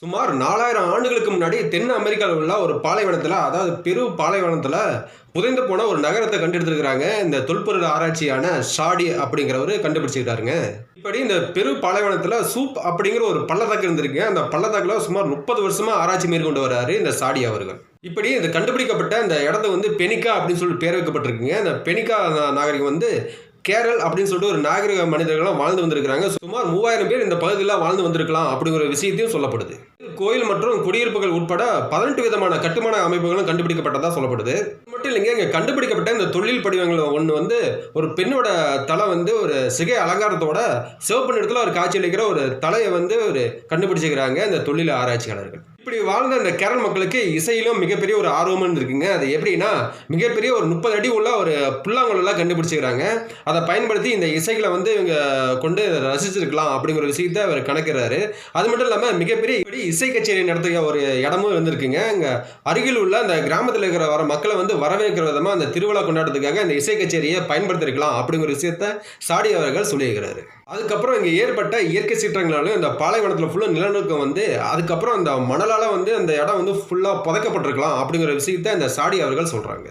சுமார் நாலாயிரம் ஆண்டுகளுக்கு முன்னாடி தென் அமெரிக்காவில் உள்ள ஒரு பாலைவனத்தில் அதாவது பெரு பாலைவனத்தில் புதைந்து போன ஒரு நகரத்தை கண்டெடுத்திருக்கிறாங்க. இந்த தொல்பொருள் ஆராய்ச்சியான ஷாடி அப்படிங்கிறவர் கண்டுபிடிச்சிருக்காருங்க. இப்படி இந்த பெரு பாலைவனத்தில் சூப் அப்படிங்கிற ஒரு பள்ளத்தாக்கு இருந்திருக்கு. அந்த பள்ளத்தாக்கில் சுமார் முப்பது வருஷமாக ஆராய்ச்சி மேற்கொண்டு வர்றாரு இந்த ஷாடி அவர்கள். இப்படி இந்த கண்டுபிடிக்கப்பட்ட அந்த இடத்த வந்து பெனிக்கா அப்படின்னு சொல்லிட்டு பேர் வைக்கப்பட்டிருக்குங்க. அந்த பெனிக்கா நாகரிகம் வந்து கேரள் அப்படின்னு சொல்லிட்டு ஒரு நாகரிக மனிதர்கள்லாம் வாழ்ந்து வந்திருக்கிறாங்க. சுமார் மூவாயிரம் பேர் இந்த பகுதியில் வாழ்ந்து வந்திருக்கலாம் அப்படிங்கிற விஷயத்தையும் சொல்லப்படுது. கோயில் மற்றும் குடியிருப்புகள் உட்பட பதினெட்டு விதமான கட்டுமான அமைப்புகளும் கண்டுபிடிக்கப்பட்டதாக சொல்லப்படுது. மட்டும் இல்லைங்க இங்கே கண்டுபிடிக்கப்பட்ட இந்த தொழில் படிவங்கள் ஒன்று வந்து ஒரு பெண்ணோட தலை வந்து ஒரு சிகை அலங்காரத்தோட சிவப்பு நிறத்தில் ஒரு காட்சியளிக்கிற ஒரு தலையை வந்து ஒரு கண்டுபிடிச்சிக்கிறாங்க இந்த தொழில் ஆராய்ச்சியாளர்கள். இப்படி வாழ்ந்த இந்த கேரள மக்களுக்கு இசையிலும் மிகப்பெரிய ஒரு ஆர்வம் இருந்திருக்குங்க. அது எப்படின்னா மிகப்பெரிய ஒரு முப்பது அடி உள்ள ஒரு புல்லாங்குழலாம் கண்டுபிடிச்சிக்கிறாங்க. அதை பயன்படுத்தி இந்த இசைகளை வந்து இவங்க கொண்டு ரசிச்சிருக்கலாம் அப்படிங்கிற விஷயத்த அவர் கணக்கிறாரு அது மட்டும் இல்லாமல் மிகப்பெரிய இப்படி இசை கச்சேரி நடத்துகிற ஒரு இடமும் இருந்திருக்குங்க. இங்கே அருகில் உள்ள அந்த கிராமத்தில் இருக்கிற வர மக்களை வந்து வரவேற்கிற விதமாக அந்த திருவிழா கொண்டாடுறதுக்காக இந்த இசை கச்சேரியை பயன்படுத்திருக்கலாம் அப்படிங்கிற விஷயத்த சாடி அவர்கள் சொல்லியிருக்கிறாரு. அதுக்கப்புறம் இங்கே ஏற்பட்ட இயற்கை சீற்றங்களாலும் இந்த பாலைவனத்தில் ஃபுல்லாக நிலநடுக்கம் வந்து அதுக்கப்புறம் அந்த மணலால் வந்து அந்த இடம் வந்து ஃபுல்லாக புதைக்கப்பட்டிருக்கலாம் அப்படிங்கிற விஷயத்த இந்த சாடி அவர்கள் சொல்கிறாங்க